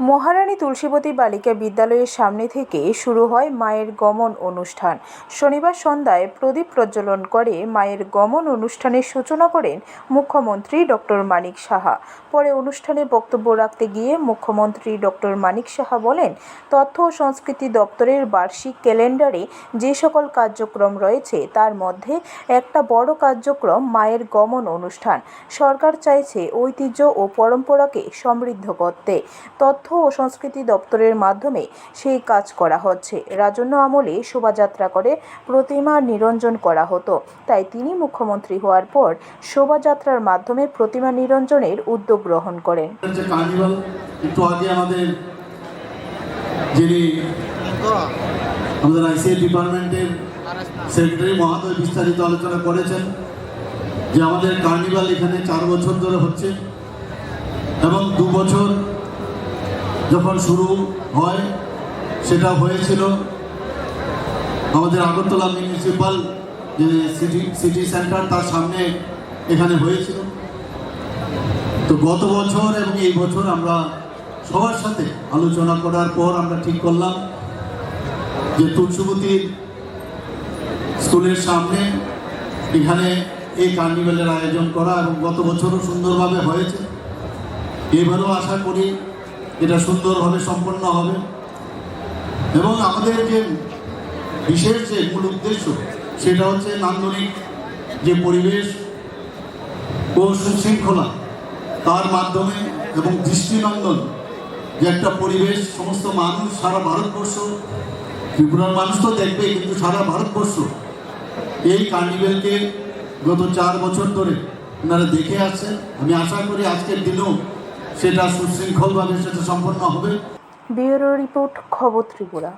মহারানী তুলসীবতী বালিকা বিদ্যালয়ের সামনে থেকে শুরু হয় মায়ের গমন অনুষ্ঠান। শনিবার সন্ধ্যায় প্রদীপ প্রজ্বলন করে মায়ের গমন অনুষ্ঠানের সূচনা করেন মুখ্যমন্ত্রী ডক্টর মানিক সাহা। পরে অনুষ্ঠানে বক্তব্য রাখতে গিয়ে মুখ্যমন্ত্রী ডক্টর মানিক সাহা বলেন, তথ্য ও সংস্কৃতি দপ্তরের বার্ষিক ক্যালেন্ডারে যে সকল কার্যক্রম রয়েছে, তার মধ্যে একটা বড় কার্যক্রম মায়ের গমন অনুষ্ঠান। সরকার চাইছে ঐতিহ্য ও পরম্পরাকে সমৃদ্ধ করতে। তথ্য ও সংস্কৃতি দপ্তরের মাধ্যমে সেই কাজ করা হচ্ছে। রাজন্য আমলে শোভাযাত্রা করে প্রতিমা নিরঞ্জন করা হতো। তাই তিনি মুখ্যমন্ত্রী হওয়ার পর শোভাযাত্রার মাধ্যমে প্রতিমা নিরঞ্জনের উদ্যোগ গ্রহণ করেন। যিনি আমাদের আইসিআই ডিপার্টমেন্টের সেক্রেটারি মহাদয় বিস্তারিত আলোচনা করেছেন যে আমাদের কার্নিভাল এখানে চার বছর ধরে হচ্ছে এবং দু বছর যখন শুরু হয়, সেটা হয়েছিল আমাদের আগরতলা মিউনিসিপাল যে সিটি সিটি সেন্টার তার সামনে এখানে হয়েছিল। তো গত বছর এবং এই বছর আমরা সবার সাথে আলোচনা করার পর আমরা ঠিক করলাম যে তুলসীবতীর স্কুলের সামনে এখানে এই কার্নিভেলের আয়োজন করা এবং গত বছরও সুন্দরভাবে হয়েছে। এবারও আশা করি এটা সুন্দরভাবে সম্পন্ন হবে। এবং আমাদের যে বিশেষ যে মূল উদ্দেশ্য, সেটা হচ্ছে নান্দনিক যে পরিবেশ ও সুশৃঙ্খলা, তার মাধ্যমে এবং দৃষ্টিনন্দন যে একটা পরিবেশ, সমস্ত মানুষ সারা ভারতবর্ষ, ত্রিপুরার মানুষ তো দেখবেই কিন্তু সারা ভারতবর্ষ এই কার্নিভেলকে গত চার বছর ধরে ওনারা দেখে আসছেন। আমি আশা করি আজকের দিনেও সেটা সুশৃঙ্খলভাবে সেটা সম্পন্ন হবে। ব্যুরো রিপোর্ট খবর ত্রিপুরা।